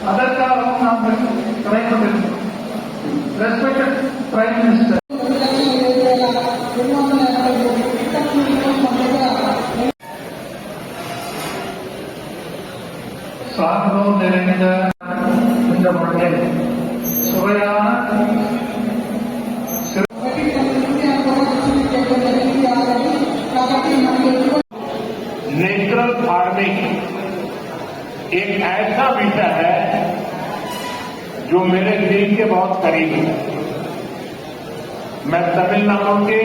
Other car owners, Prime Minister. Respected Prime Minister. சார்போம் நிறைந்த இந்த மண்ணில் சுவையான मेरे दिल के बहुत करीब है। मैं तमिलनाडु के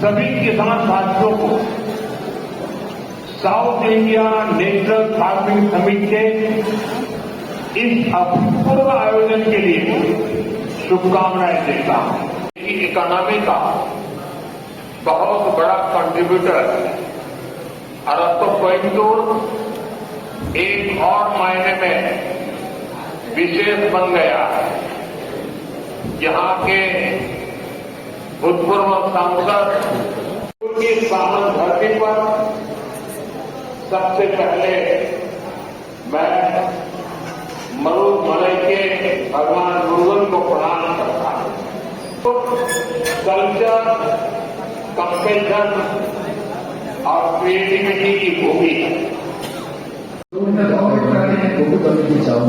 सभी किसान साथियों को South India natural farming summit के इस अभूतपूर्व आयोजन के लिए शुभकामनाएँ देता हूँ। इकोनॉमी का बहुत बड़ा कंट्रीब्यूटर है और तो कोयम्बटूर एक और मायने में विशेष बन गया। यहाँ के भूतपूर्व सांसद की सामन धरती पर सबसे पहले मैं मरु मलई के भगवान मुरुगन को प्रणाम करता हूँ। कल्चर कंपेशन और क्रिएटिविटी की भूमि है మాత్రమే కొడుకు కల్పించావు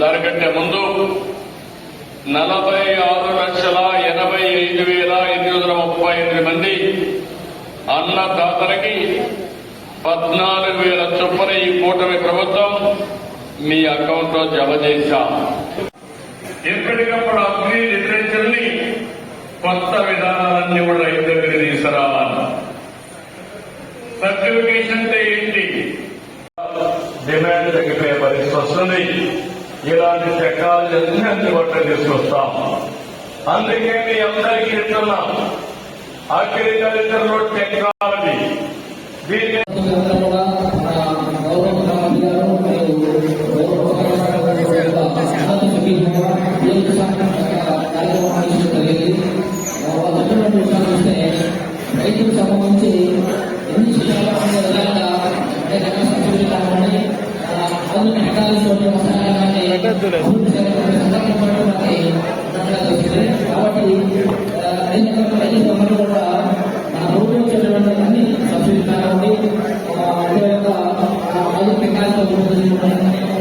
దానికంటే ముందు నలభై ఆరు లక్షల ఎనభై ఐదు వేల ఎనిమిది వందల ముప్పై ఎనిమిది మంది అన్నదాతలకి పద్నాలుగు వేల చొప్పున ఈ కూటమి ప్రభుత్వం మీ అకౌంట్లో జమ చేశాం. ఎప్పటికప్పుడు అగ్ని లిటరేచర్ని కొత్త విధానాలన్నీ కూడా రైతు దగ్గర తీసుకురావాలి. సర్టిఫికేషన్ అంటే ఏంటి? డిమాండ్ తగ్గిపోయే పరిస్థితి వస్తుంది. ఇలాంటి టెక్నాలజీ అన్ని అందుబాటులో తీసుకొస్తాం. అందుకే మీ అందరికీ చెప్తున్నాం అగ్రికల్చర్లో టెక్నాలజీ రైతులకు సంబంధించి ఎన్ని విషయాలు విధంగా సబ్సిడీ ఆధునిక టెక్నాలజీ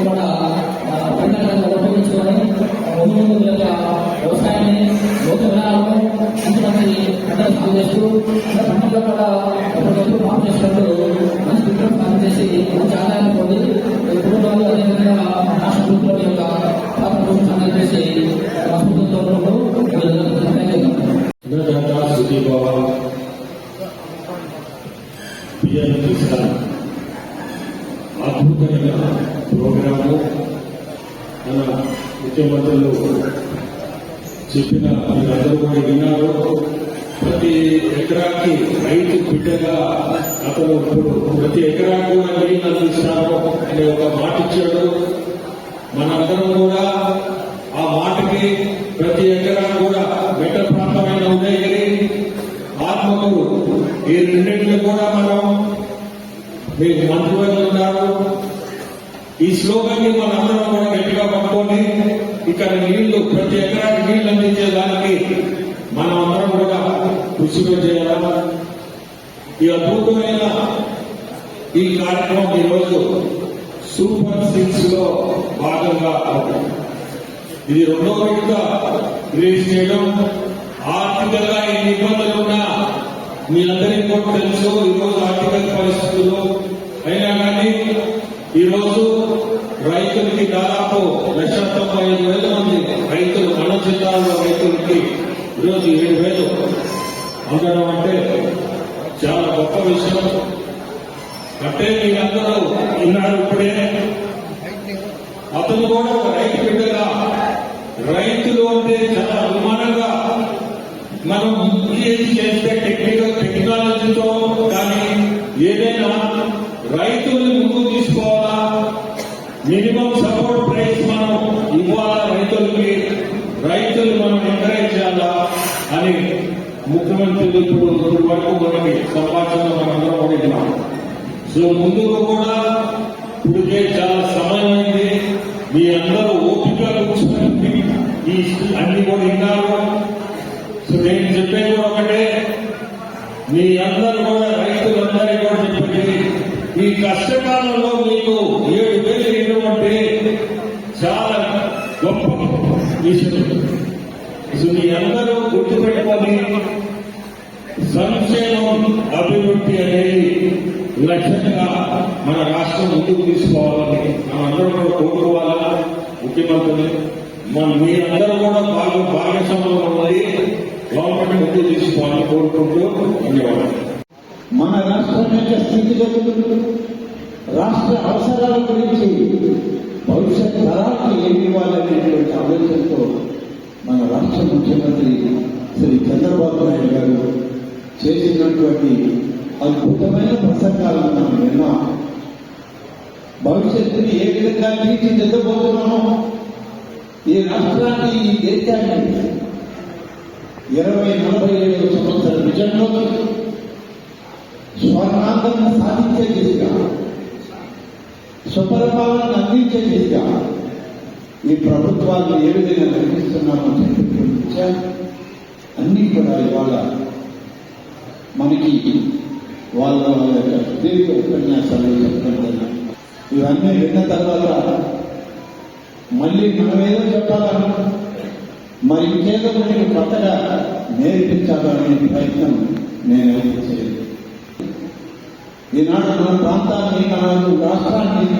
కూడా పంటలను ఉపయోగించుకొని ఆ, యొక్క వ్యవసాయాన్ని లోక విధానాలను మంచి పంటలు సాగు చేస్తూ పంటల్లో కూడా మంచి విగ్రహం సాగు చేసి మంచి ఆదాయాన్ని పొంది కుటుంబాలు అదేవిధంగా రాష్ట్ర ప్రభుత్వం ప్రోగ్రాము మన ముఖ్యమంత్రులు చెప్పిన మీరందరూ కూడా విన్నారు. ప్రతి ఎకరాకి రైతు బిడ్డగా అతను ఇప్పుడు ప్రతి ఎకరాకు కూడా నీళ్ళు అందిస్తారు అనే ఒక మాట ఇచ్చాడు. మనందరం కూడా ఆ మాటకి ప్రతి ఎకరా కూడా మెట్ట ప్రాంతమైన ఉదయగిరి ఆత్మకూరు. ఈ రెండింటిని కూడా మనం మీ మంత్రివర్యులు ఈ శ్లోకాన్ని మనందరం కూడా గట్టిగా పట్టుకొని ఇక్కడ నీళ్ళు ప్రతి ఎకరానికి నీళ్ళు అందించే దానికి మనం అందరం కూడా కృషిగా చేయాలా? ఈ అద్భుతమైన ఈ కార్యక్రమం ఈరోజు సూపర్ సిక్స్లో భాగంగా ఇది రెండో విడత రిలీజ్ చేయడం. ఆర్థికంగా ఎన్ని ఇబ్బందులు ఉన్నా మీ అందరికీ కూడా తెలుసు ఈరోజు ఆర్థిక పరిస్థితులు. అయినా కానీ ఈరోజు రైతులకి దాదాపు లక్ష తొంభై ఐదు వేల మంది రైతులు మన జిల్లాలో రైతులకి ఈరోజు ఏడు వేలు అందడం అంటే చాలా గొప్ప విషయం. అంటే మీరందరూ విన్నారు ఇప్పుడే. అతను కూడా ఒక రైతు బిడ్డగా రైతులు అంటే చాలా అభిమానంగా మనం ఏది చేస్తే టెక్నికల్ టెక్నాలజీతో కానీ ఏదైనా రైతుల్ని ముందుకు తీసుకోవాలి రైతులకి రైతులు మనం ఎంకరేజ్ చేయాలా అని ముఖ్యమంత్రి ఇప్పుడు వరకు మనకి సంభాషణలో మనందరం అడిగినాం సో ముందుకు కూడా ఇప్పటికే చాలా సమయం మీ అందరూ ఓపిక కూర్చొని ఈ అన్ని కూడా విన్నారు. సో నేను చెప్పేది కూడా ఒకటే మీ అందరూ కూడా రైతులందరికీ కూడా చెప్పండి. ఈ కష్టకాలంలో మీకు ఏడు వేలు ఇటువంటి చాలా గొప్ప విషయం సో మీ అందరూ గుర్తుపెట్టుకొని సంక్షేమం అభివృద్ధి అనేది లక్ష్యంగా మన రాష్ట్రం ముందుకు తీసుకోవాలని మనందరం కూడా కోరుకోవాలా? ముఖ్యమంత్రి మన మీరందరూ కూడా బాగా భాగస్వామ్యంలో ఉన్నది గవర్నమెంట్ ముందుకు తీసుకోవాలని కోరుకుంటూ ధన్యవాదాలు. మన రాష్ట్రం యొక్క స్థితిగతులు రాష్ట్ర అవసరాల గురించి భవిష్యత్ తరాలకు ఏమి ఇవ్వాలనేటువంటి ఆలోచనతో మన రాష్ట్ర ముఖ్యమంత్రి శ్రీ చంద్రబాబు నాయుడు గారు చేసినటువంటి అద్భుతమైన ప్రసంగాలను మనం విన్నాం. భవిష్యత్తుని ఏ విధంగా తీర్చిదిద్దబోతున్నామో ఈ రాష్ట్రాన్ని ఈ దేశాన్ని ఇరవై నలభై ఏడు సంవత్సర విజయంలో స్వర్ణాంగం సాధించే దిశగా సుపరిపాలన అందించే దిశగా ఈ ప్రభుత్వాలను ఏ విధంగా నిర్మిస్తున్నామో చెప్పి అన్ని కూడా ఇవాళ మనకి వాళ్ళ వాళ్ళ యొక్క దీర్ఘ ఉపన్యాసాలు చెప్పడం. ఇవన్నీ విన్న తర్వాత మళ్ళీ మనం ఏదో చెప్పాలా? మరి ఇంకేదో మనకి కొత్తగా నేర్పించాలనే ప్రయత్నం నేను అయితే చేయలేదు. ఈనాడు మన ప్రాంతాన్ని మన రాష్ట్రాన్ని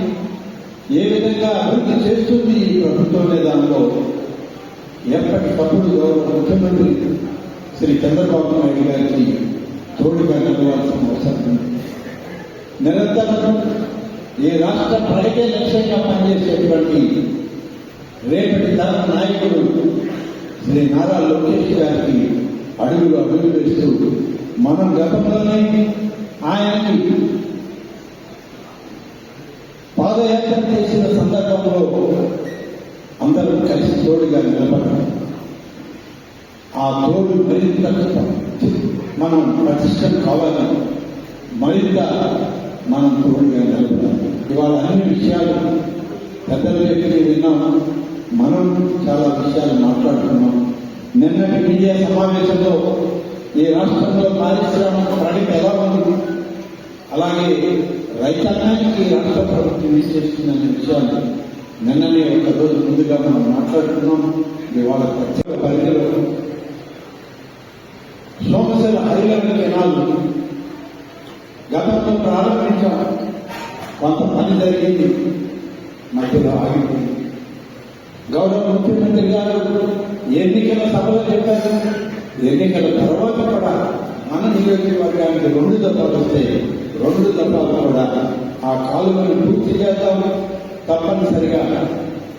ఏ విధంగా అభివృద్ధి చేస్తుంది ఈ ప్రభుత్వం అనే దానిలో ఎప్పటికప్పుడు గౌరవ ముఖ్యమంత్రి శ్రీ చంద్రబాబు నాయుడు గారికి తోడుగా నిలవాల్సిన అవసరం ఉంది. నిరంతరం ఈ రాష్ట్ర ప్రగతి లక్ష్యంగా పనిచేసేటువంటి రేపటి తన నాయకుడు శ్రీ నారా లోకేష్ గారికి అడుగులు అడుగులు వేస్తూ మనం గతంలోనే ఆయనకి పాదయాత్ర చేసిన సందర్భంలో అందరూ కలిసి తోడుగా నిలబడాలి ఆ తోడు మరింత మనం ప్రతిష్టం కావాలని మరింత మనం తోడుగా నిలబడాలి. ఇవాళ అన్ని విషయాలు పెద్దల దగ్గర విన్నాం. మనం చాలా విషయాలు మాట్లాడుతున్నాం నిన్నటి మీడియా సమావేశంలో ఈ రాష్ట్రంలో పారిశ్రామిక ప్రగతి ఎలా ఉంది? అలాగే రైతాంగానికి ఈ రాష్ట్ర ప్రభుత్వం ఏం చేస్తుందనే విషయాలు నిన్ననే ఒక రోజు ముందుగా మనం మాట్లాడుతున్నాం ఇవాళ ప్రత్యేక పరిధిలో సోమశిల హైలైన్ కెనాల్ గతంలో ప్రారంభించాం. కొంత పని జరిగింది. మధ్యలో ఆగిపోయింది. గౌరవ ముఖ్యమంత్రి గారు ఎన్నికల సభలో చెప్పారు. ఎన్నికల తర్వాత కూడా మన నియోజకవర్గానికి రెండు దఫాలు వస్తే రెండు దఫాలు కూడా ఆ కాలువను పూర్తి చేద్దాం. తప్పనిసరిగా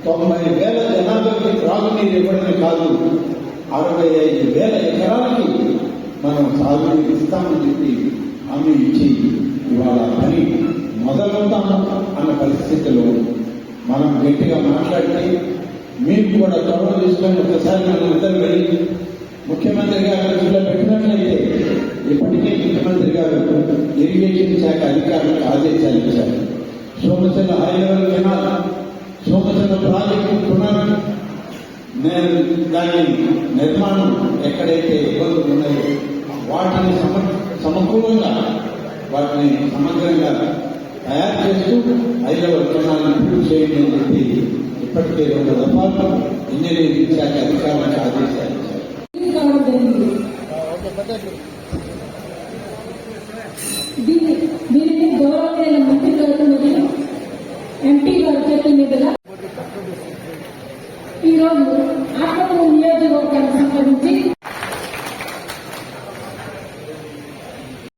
తొంభై వేల జనాభాకి త్రాగునీరు ఇవ్వడమే కాదు అరవై ఐదు వేల ఎకరాలకి మనం సాగునీరు ఇస్తామని చెప్పి హామీ ఇచ్చి ఇవాళ పని మొదలవుతాము అన్న పరిస్థితిలో మనం గట్టిగా మాట్లాడితే మీకు కూడా చొరవ తీసుకొని ఒకసారి మనం అందరూ వెళ్ళి ముఖ్యమంత్రి గారు దృష్టిలో పెట్టినట్లయితే ఇప్పటికే ముఖ్యమంత్రి గారు ఇరిగేషన్ శాఖ అధికారులకు ఆదేశాలు ఇచ్చారు. Somasila high level canal Somasila project పునర్ నేను దాని నిర్మాణం ఎక్కడైతే ఇబ్బందులు ఉన్నాయో వాటిని సమ సమకూలంగా వాటిని సమగ్రంగా తయారు చేస్తూ ఐదవ విధానాన్ని పూర్తి చేయడం అనేది ఇప్పటికే రెండు దఫాలు ఇంజనీరింగ్ శాఖ అధికారులకు ఆదేశాలు దీనికి కావడం మంత్రి గారు ఎంపీ గారు చేతుల మీదుగా